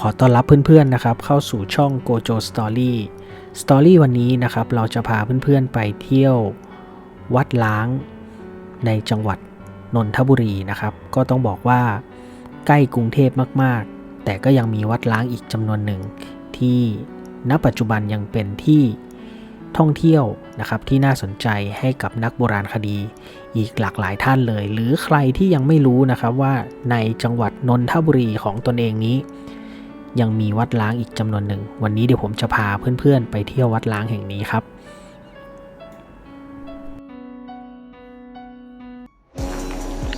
ขอต้อนรับเพื่อนๆนะครับเข้าสู่ช่อง Gojo Story Story วันนี้นะครับเราจะพาเพื่อนๆไปเที่ยววัดล้างในจังหวัดนนทบุรีนะครับ ก็ต้องบอกว่าใกล้กรุงเทพมากๆ แต่ก็ยังมีวัดล้างอีกจำนวนหนึ่ง ที่ณปัจจุบันยังเป็นที่ท่องเที่ยวนะครับที่น่าสนใจให้กับนักโบราณคดี อีกหลากหลายท่านเลย หรือใครที่ยังไม่รู้นะครับว่าในจังหวัดนนทบุรีของตนเองนี้ ยังมีวัดล้างอีกจำนวนหนึ่ง วันนี้เดี๋ยวผมจะพาเพื่อนๆ ไปเที่ยววัดล้างแห่งนี้ครับ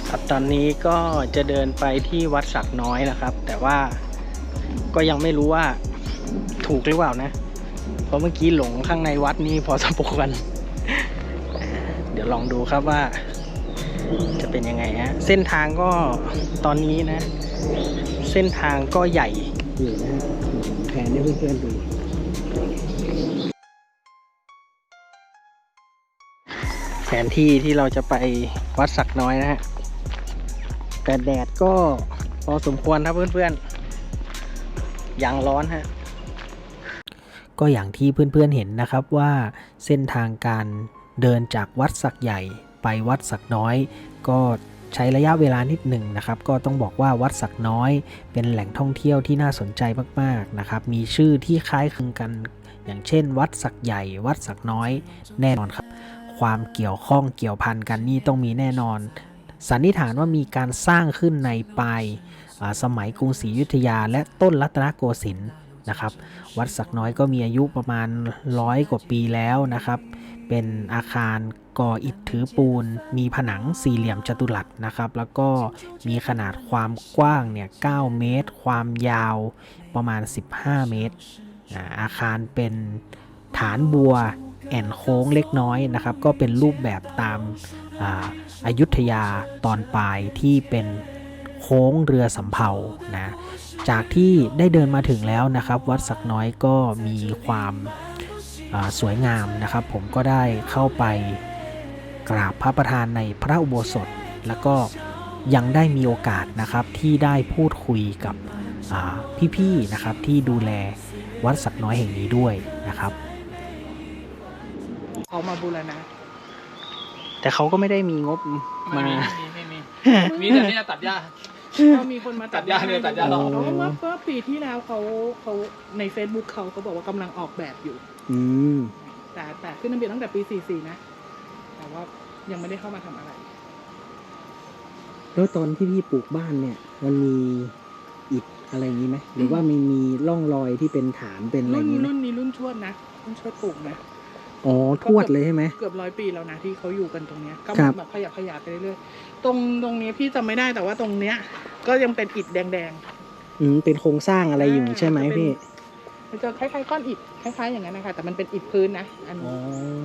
ครับตอนนี้ก็จะเดินไปที่วัดสักน้อยนะครับ แต่ว่าก็ยังไม่รู้ว่าถูกหรือเปล่านะ เพราะเมื่อกี้หลงข้างในวัดนี่พอสมควรเดี๋ยวลองดูครับว่า จะเป็นยังไงฮะเส้นทางก็ตอนนี้นะ เส้นทางก็ใหญ่ อยู่นะฮะแผนให้เพื่อนๆดูแผนที่ที่เราจะไปวัดสักน้อยนะฮะ แต่แดดก็พอสมควรครับเพื่อนๆ อยังร้อนฮะ ก็อย่างที่เพื่อนๆเห็นนะครับว่าเส้นทางการเดินจากวัดสักใหญ่ไปวัดสักน้อยก็ ใช้ระยะเวลานิดหนึ่งนะครับ ก็ต้องบอกว่าวัดสักน้อยเป็นแหล่งท่องเที่ยวที่น่าสนใจมากๆนะครับ มีชื่อที่คล้ายคลึงกัน อย่างเช่น วัดสักใหญ่ วัดสักน้อย แน่นอนครับ ความเกี่ยวข้องเกี่ยวพันกันนี่ต้องมีแน่นอน สันนิษฐานว่ามีการสร้างขึ้นในปลายสมัยกรุงศรีอยุธยา และต้นรัตนโกสินทร์ นะครับ วัดสักน้อยก็มีอายุประมาณร้อยกว่าปีแล้วนะครับ เป็นอาคารก่ออิฐถือปูน มีผนังสี่เหลี่ยมจัตุรัสนะครับ แล้วก็มีขนาดความกว้างเนี่ย9เมตร ความยาวประมาณ 15 เมตร อาคารเป็นฐานบัวแอนโค้งเล็กน้อยนะครับ ก็เป็นรูปแบบตามอาอายุทยาตอนปลายที่เป็น ค้งเรือสำเภานะจากที่ได้เดินมาถึงแล้วนะครับ วัดสักน้อยก็มีความอ่าสวยงามนะครับ ผมก็ได้เข้าไปกราบพระประธานในพระอุโบสถ แล้วก็ยังได้มีโอกาสนะครับที่ได้พูดคุยกับอ่าพี่ๆนะครับที่ดูแลวัดสักน้อยแห่งนี้ด้วยนะครับเอามาบูรณะแต่เขาก็ไม่ได้มีงบมาไม่มีไม่มีมีแต่เนี่ยตัดหญ้า ก็มีคนมาตัดหญ้าเนี่ยตัดหญ้าแล้รวอเมื่อเมื่อปีที่แล้วเขาเขาใน Facebook เขาเขาบอกว่ากำลังออกแบบอยู่ อืม แต่แต่ขึ้นทะเบียนตั้งแต่ปี 44 นะ แต่ว่ายังไม่ได้เข้ามาทำอะไร แล้วตอนที่พี่ปลูกบ้านเนี่ย มันมีอิฐอะไรอย่างนี้ไหมหรือว่ามีมีร่องรอยที่เป็นฐานเป็นอะไรอรุ่นย่างนี้ไหมรุ่นนี้รุ่นชวดนะรุ่นชวดปลูกนะ อ๋อทวดเลยใช่ไหมเกือบร้อยปีแล้วนะที่เขาอยู่กันตรงเนี้ยก็ครับแบบขยับขยับไปเรื่อยๆตรงตรงนี้พี่จำไม่ได้แต่ว่าตรงเนี้ย ก็ยังเป็นอิฐแดงอืมเป็นโครงสร้างอะไรอยู่อ่าใช่ไหมจะเป็นพี่ๆมันจะคล้ายๆก้อนอิฐคล้ายๆอย่างนั้นนะคะแต่มันเป็นอิฐพื้นนะอันอ๋นี้อ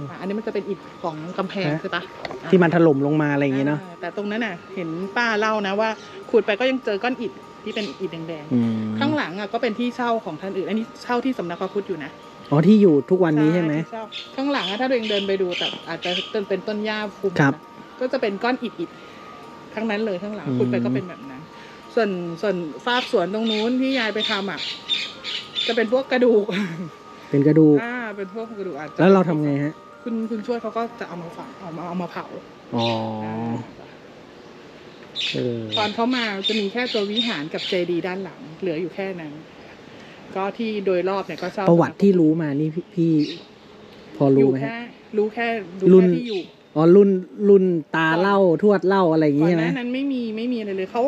อะอันนี้มันจะเป็นอิฐของกำแพงฮะใช่ปะที่มันถล่มลงมาอะไรอย่างงี้เนาะอ่แต่ตรงนั้นน่ะ เห็นป้าเล่านะว่าขุดไปก็ยังเจอก้อนอิฐที่เป็นอิฐแดงอืมๆข้างหลังอะก็เป็นที่เช่าของท่านอื่น อันนี้เช่าที่สำนักพระพุทธอยู่นะ อ๋อที่อยู่ทุกวันนี้ใช่ไหมที่เช่าข้างหลังอะถ้าตัวเองเดินไปดูแต่อาจจะเป็นเป็นต้นหญ้าคุมครับนะก็จะเป็นก้อนอิฐอิฐทั้งนั้นเลยข้างหลังอืมขุดไปก็เป็นแบบนั้น ส่วนส่วนฟากสวนตรงนู้นที่ยายไปทำอะจะเป็นพวกกระดูก เป็นกระดูกอ่าเป็นพวกกระดูกอาจจะแล้วเราทำไงฮะ คุณคุณช่วยเขาก็จะเอามาฝังเอามาเอามาเผาอ๋อเออตอนเขามาจะมีแค่ตัววิหารกับเจดีย์ด้านหลัง เหลืออยู่แค่นั้น ก็ที่โดยรอบเนี่ยก็เช่าประวัติที่รู้มานี่พี่พี่พออรู้ยู่ไหมฮะแค่รู้แค่รุ่รู้นแค่ที่อยู่อ๋อรุ่นรุ่นตาเล่าทวดเล่าอะไรอย่างก่องี้นใช่หไหมน้านั้นไม่มีไม่มีอะไรเลยเขา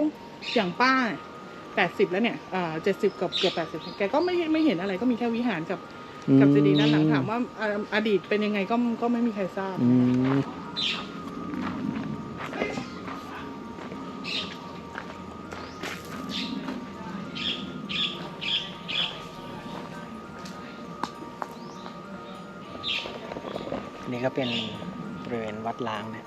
อย่างป้าแปดสิบแล้วเนี่ยอ่าเจ็ดสิบกับเกือบแปดสิบแกก็ไม่ไม่เห็นอะไรก็มีแค่วิหารกับกับเจดีย์ด้านหลังถามว่าอ่าอดีตเป็นยังไงก็ก็ไม่มีใครทราบ ก็เป็นบริเวณวัดล้างเนี่ย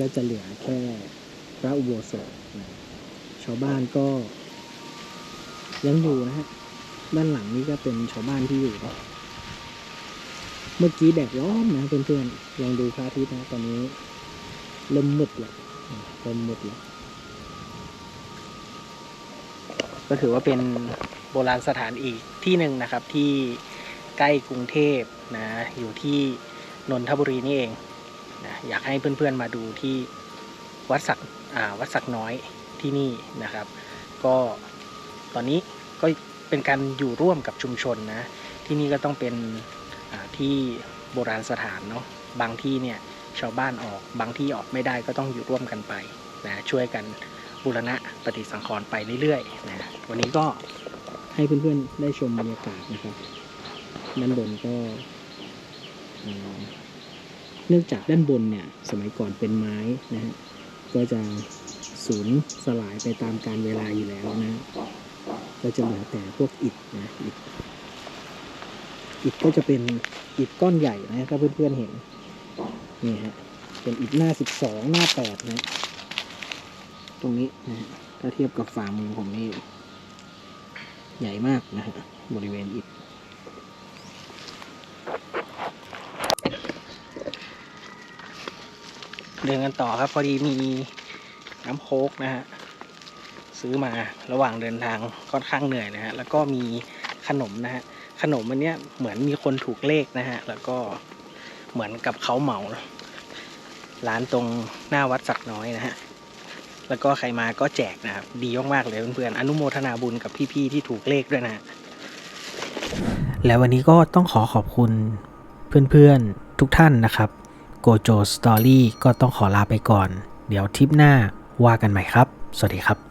ก็จะเหลือแค่พระอุโบสถนะชาวบ้านก็ ยังอยู่นะฮะ ด้านหลังนี้ก็เป็นชาวบ้านที่อยู่นะเมื่อกี้แดดร้อนนะเพื่อนๆลองดูพระอาทิตย์นะ ตอนนี้เริ่มมืดแล้วเริ่มมืดแล้วก็ถือว่าเป็นโบราณสถานอีกที่หนึ่งนะครับที่ใกล้กรุงเทพนะ อยู่ที่นนทบุรีนี่เอง นะอยากให้เพื่อนๆมาดูที่วัดสักวัดสักน้อยที่นี่นะครับ ก็ตอนนี้ก็เป็นการอยู่ร่วมกับชุมชนนะที่นี่ก็ต้องเป็นที่โบราณสถานเนาะบางที่เนี่ยชาวบ้านออกบางที่ออกไม่ได้ก็ต้องอยู่ร่วมกันไปนะช่วยกันบูรณะปฏิสังขรณ์ไปเรื่อยๆนะวันนี้ก็ให้เพื่อนๆได้ชมบรรยากาศนะครับด้านบนก็ เนื่องจากด้านบนเนี่ยสมัยก่อนเป็นไม้นะฮะก็จะสูญสลายไปตามการเวลาอยู่แล้วนะก็จะเหลือแต่พวกอิฐนะอิฐอิฐก็จะเป็นอิฐก้อนใหญ่นะถ้าเพื่อนๆเห็นนี่ฮะเป็นอิฐหน้าสิบสองหน้าแปดนะตรงนี้นะถ้าเทียบกับฝ่ามือผมนี่ใหญ่มากนะฮะบริเวณอิฐ เดินกันต่อครับ พอดีมีน้ำโค้กนะฮะซื้อมาระหว่างเดินทางค่อนข้างเหนื่อยนะฮะแล้วก็มีขนมนะฮะขนมอันเนี้ยเหมือนมีคนถูกเลขนะฮะแล้วก็เหมือนกับเขาเหมาร้านตรงหน้าวัดสักน้อยนะฮะแล้วก็ใครมาก็แจกนะครับดีมากๆเลยเพื่อนๆอนุโมทนาบุญกับพี่ๆที่ถูกเลขด้วยนะฮะและวันนี้ก็ต้องขอขอบคุณเพื่อนๆทุกท่านนะครับ โกโจสตอรี่ก็ต้องขอลาไปก่อน เดี๋ยวทริปหน้าว่ากันใหม่ครับ สวัสดีครับ